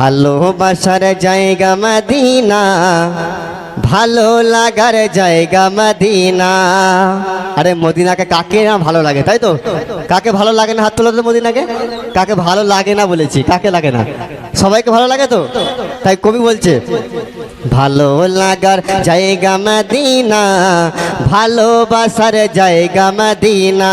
ভালোবাসার জায়গা মদিনা, ভালো লাগার জায়গা মদিনা। আরে মদিনাকে কাকে না ভালো লাগে, তাই তো? কাকে ভালো লাগে না হাত তোলা তো মদিনাকে? কাকে ভালো লাগে না বলেছি, কাকে লাগে না? সবাইকে ভালো লাগে তো? তাই কবি বলছে, ভালো লাগার জায়গা মদিনা, ভালোবাসার জায়গা মদিনা।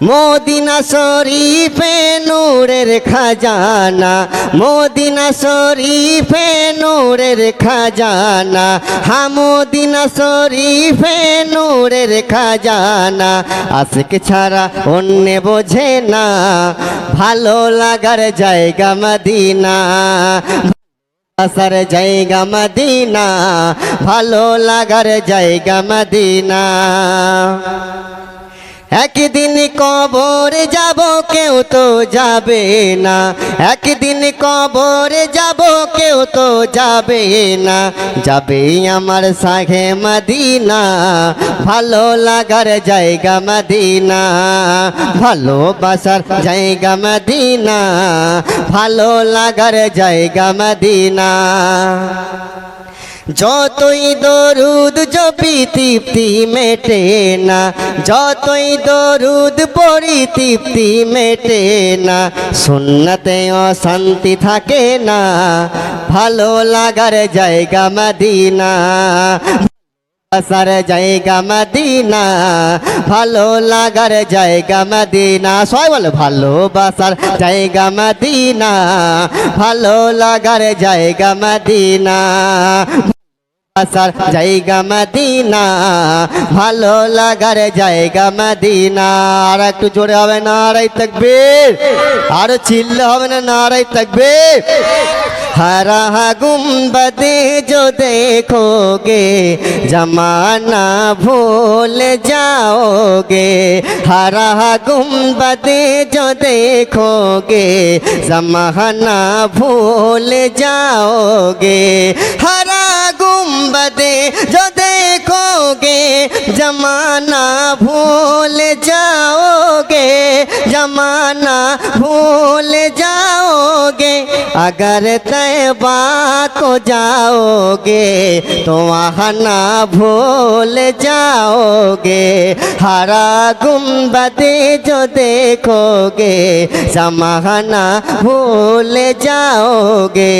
মদিনা শরীফে নূরের খাজানা মদিনা শরীফে নূরের খাজানা হা মদিনা শরীফে নূরের খাজানা আশিক ছাড়া অন্য বোঝে না ভালো লাগার জায়গা মদিনা আসার জায়গা মদিনা ভালো লাগার জায়গা মদিনা একদিন কবর যাব, কেউ তো যাবে না। একদিন কবর যাব, কেউ তো যাবে না। যাবে আমার সাহে মদিনা, ভালো লাগার জায়গা মদিনা। ভালোবাসার জায়গা মদিনা, ভালো লাগার জায়গা মদিনা। যতই দরুদ জপি, তৃপ্তি মেটে না। যতই দরুদ পড়ি, তৃপ্তি মেটে না। সুন্নতে অশান্তি থাকে না। ভালো লাগার জায়গা মদিনা। আসার জায়গা মদিনা। ভালো লাগার জায়গা মদিনা। সবাই বলে ভালোবাসার জায়গা মদিনা। ভালো লাগার জায়গা মদিনা। আসার জায়গা মদিনা ভালো লাগার জায়গা মদিনা আর একটু জোরে হবে নারাই তকবীর আর চিল্লে হবে না নারাই তকবীর हरा गुम्बदे जो देखोगे जमाना भूल जाओगे हरा गुम्बदे जो देखोगे जमाना भूल जाओगे हरा गुम्बदे जो देखोगे, जमाना भूल जाओगे, जमाना भूल जाओगे। अगर तैबा को जाओगे तो वहाँ ना भूल जाओगे। हरा गुम्बदे जो देखोगे, जमाना भूल जाओगे।